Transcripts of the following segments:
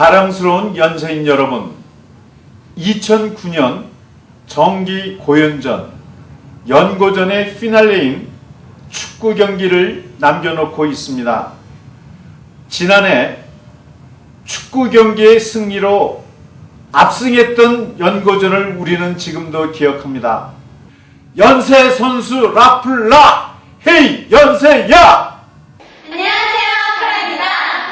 사랑스러운 연세인 여러분, 2009년 정기 고연전 연고전의 피날레인 축구 경기를 남겨놓고 있습니다. 지난해 축구 경기의 승리로 압승했던 연고전을 우리는 지금도 기억합니다. 연세 선수 라플라 헤이 연세야 안녕하세요, 카라입니다.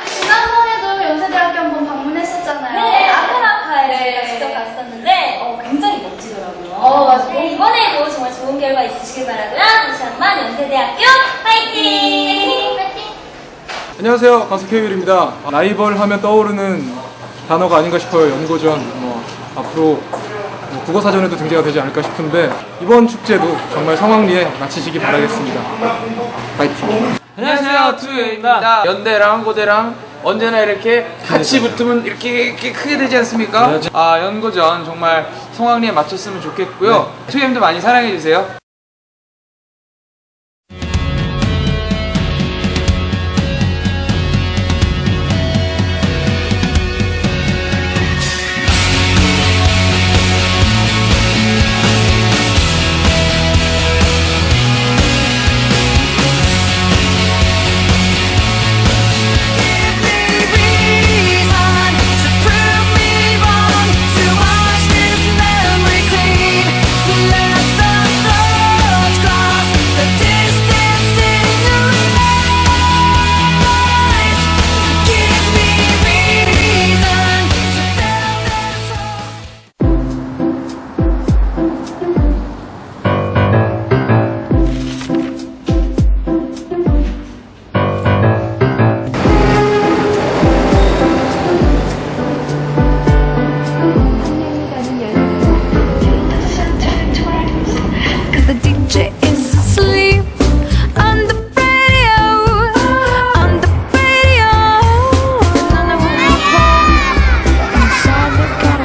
지난번에도 연세대학교 한번 방문했었잖아요. 네, 아크나카에 네. 제가 직접 갔었는데 어, 굉장히 멋지더라고요. 어, 맞아요. 네, 이번에도 정말 좋은 결과 있으시길 바라고요. 다시 한번 연세대학교! 화이팅! 안녕하세요. 가수 케이윌입니다. 라이벌 하면 떠오르는 단어가 아닌가 싶어요. 연고전 뭐 앞으로 뭐 국어 사전에도 등재가 되지 않을까 싶은데 이번 축제도 정말 성황리에 마치시기 바라겠습니다. 파이팅! 안녕하세요. 투유입니다. 연대랑 고대랑 언제나 이렇게 같이 붙으면 이렇게, 이렇게 크게 되지 않습니까? 아 연고전 정말 성황리에 맞췄으면 좋겠고요. 투유엠도 많이 사랑해 주세요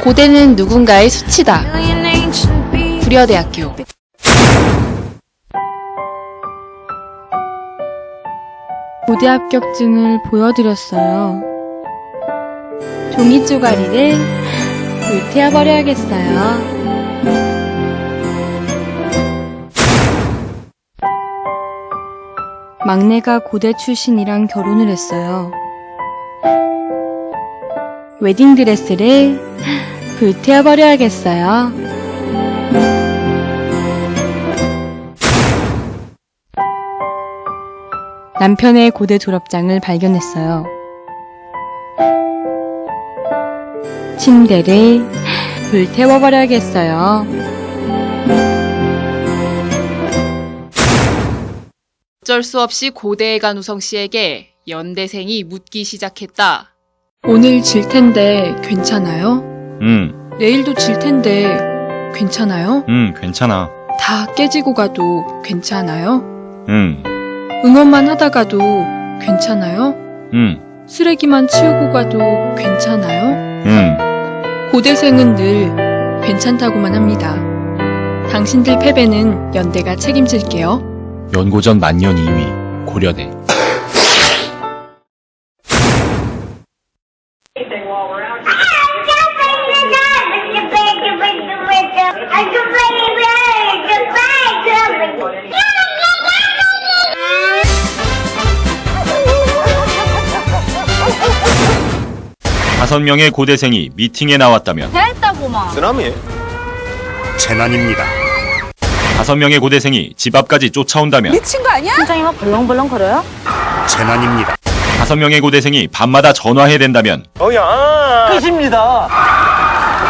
고대는 누군가의 수치다. 부려대학교. 고대 합격증을 보여드렸어요. 종이 쪼가리를 불태워 버려야겠어요. 막내가 고대 출신이랑 결혼을 했어요. 웨딩드레스를 불태워 버려야겠어요. 남편의 고대 졸업장을 발견했어요. 침대를 불태워 버려야겠어요. 어쩔 수 없이 고대에 간 우성 씨에게 연대생이 묻기 시작했다. 오늘 질 텐데 괜찮아요? 응, 내일도 질 텐데 괜찮아요? 응, 괜찮아. 다 깨지고 가도 괜찮아요? 응, 응원만 하다가도 괜찮아요? 응, 쓰레기만 치우고 가도 괜찮아요? 응. 고대생은 늘 괜찮다고만 합니다. 당신들 패배는 연대가 책임질게요. 연고전 만년 2위, 고려대. 다섯 명의 고대생이 미팅에 나왔다면 재난입니다. 다섯 명의 고대생이 집 앞까지 쫓아온다면 재난입니다. 다섯 명의 고대생이 밤마다 전화해 된다면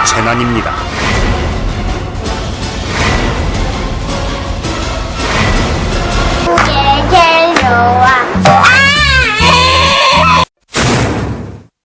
재난입니다.